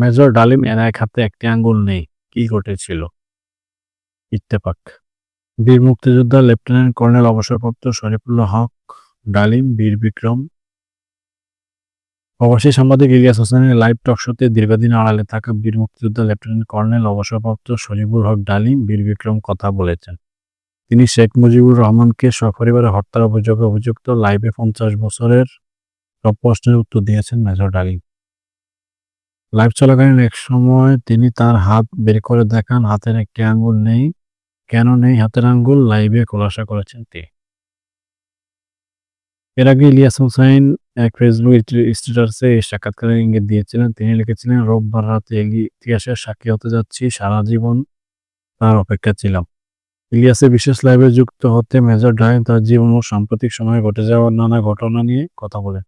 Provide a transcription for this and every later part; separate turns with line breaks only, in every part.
Major ডালিম এর এক হাতে একটি আঙ্গুল নেই, কি ঘটেছিল? ইত্তেফাক। বীর মুক্তিযোদ্ধা লেফটেন্যান্ট কর্নেল অবসরপ্রাপ্ত শরীফুল্লাহ হক, ডালিম, বীর বিক্রম। প্রবাসী সাংবাদিক ইলিয়াস হোসেনের লাইভ টক শোতে দীর্ঘদিন আড়ালে থাকা বীর মুক্তিযোদ্ধা লেফটেন্যান্ট কর্নেল অবসরপ্রাপ্ত শরীফুল হক, ডালিম, বীর বিক্রম কথা বলেছেন। তিনি শেখ মুজিবুর রহমানকে সপরিবারে হত্যার অভিযোগে অভিযুক্ত লাইভে পঞ্চাশ বছরের সব প্রশ্নের উত্তর দিয়েছেন মেজর ডালিম। লাইভ চলাকালীন এক সময় তিনি তার হাত বের করে দেখান, হাতের একটি আঙ্গুল নেই। কেন নেই? হাতের আঙ্গুল লাইভে খোলাসা করেছেন তিনি। এর আগে ইলিয়াস হুসাইন এক ফেসবুক স্ট্যাটাসে এই সাক্ষাৎকারের ইঙ্গিত দিয়েছিলেন। তিনি লিখেছিলেন, রোববার রাতে ইতিহাসের সাক্ষী হতে যাচ্ছি, সারা জীবন তার অপেক্ষা ছিলাম। ইলিয়াসের বিশেষ লাইভে যুক্ত হতে মেজর ডালিম তার জীবন ও সাম্প্রতিক সময়ে ঘটে যাওয়া নানা ঘটনা নিয়ে কথা বলেন।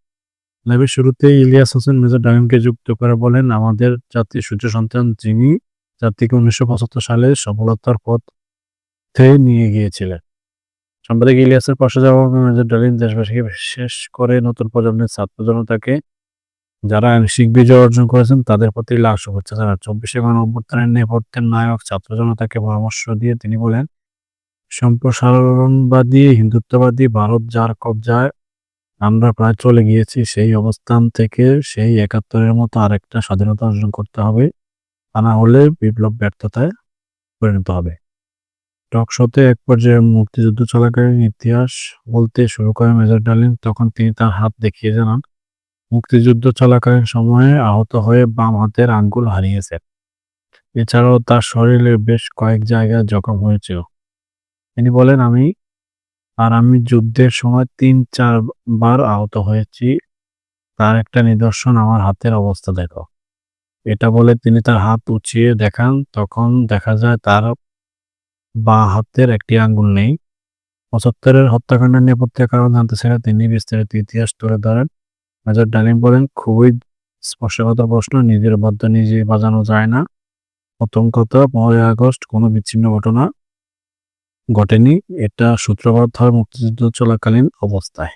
লাইভের শুরুতে ইলিয়াস হোসেন মেজর ডালিমকে যুক্ত করে বলেন, আমাদের জাতির সূর্য সন্তান যিনি জাতিকে উনিশশো পঁচাত্তর সালে সফলতার পথ নিয়ে গিয়েছিলেন। সাংবাদিক ইলিয়াসের পাশে যাওয়া মেজর ডালিম দেশবাসীকে বিশেষ করে নতুন প্রজন্মের ছাত্র জনতাকে, যারা আংশিক বিজয় অর্জন করেছেন, তাদের প্রতি লাখ শুভেচ্ছা জানান। চব্বিশে গণ অভ্যুত্থানের নেপথ্যের নায়ক ছাত্র জনতাকে পরামর্শ দিয়ে তিনি বলেন, সম্প্রসারণবাদী, হিন্দুত্ববাদী, ভারত যার কবজায় আমরা প্রায় চলে গিয়েছি সেই অবস্থান থেকে সেই একাত্তরের মতো আরেকটা স্বাধীনতা অর্জন করতে হবে। তা না হলে বিপ্লব ব্যর্থতায় পরিণত হবে। টক শোতে এক পর্যায়ে মুক্তিযুদ্ধ চলাকালীন ইতিহাস বলতে শুরু করে মেজর ডালিম তখন তিনি তার হাত দেখিয়ে জানান, মুক্তিযুদ্ধ চলাকালীন সময়ে আহত হয়ে বাম হাতের আঙ্গুল হারিয়েছেন এছাড়াও তার শরীরে বেশ কয়েক জায়গায় জখম হয়েছিল। তিনি বলেন, আমি আর আমি যুদ্ধের সময় তিন চারবার আহত হয়েছি। তার একটা নিদর্শন আমার হাতের অবস্থা, দেখো। এটা বলে তিনি তার হাত উঁচিয়ে দেখান, তখন দেখা যায় তার বা হাতের একটি আঙ্গুল নেই। পঁচাত্তরের হত্যাকাণ্ডের নেপথ্যের কারণ জানতে চাইলে তিনি বিস্তারিত ইতিহাস তুলে ধরেন। মেজর ডালিম বলেন, খুবই স্পর্শগত প্রশ্ন, নিজের বাদ্য নিজে বাজানো যায় না। প্রথম কথা, পনেরোই আগস্ট, কোনো বিচ্ছিন্ন ঘটনা ঘটেনি এটা সূত্রপাত হয় মুক্তিযুদ্ধ চলাকালীন অবস্থায়।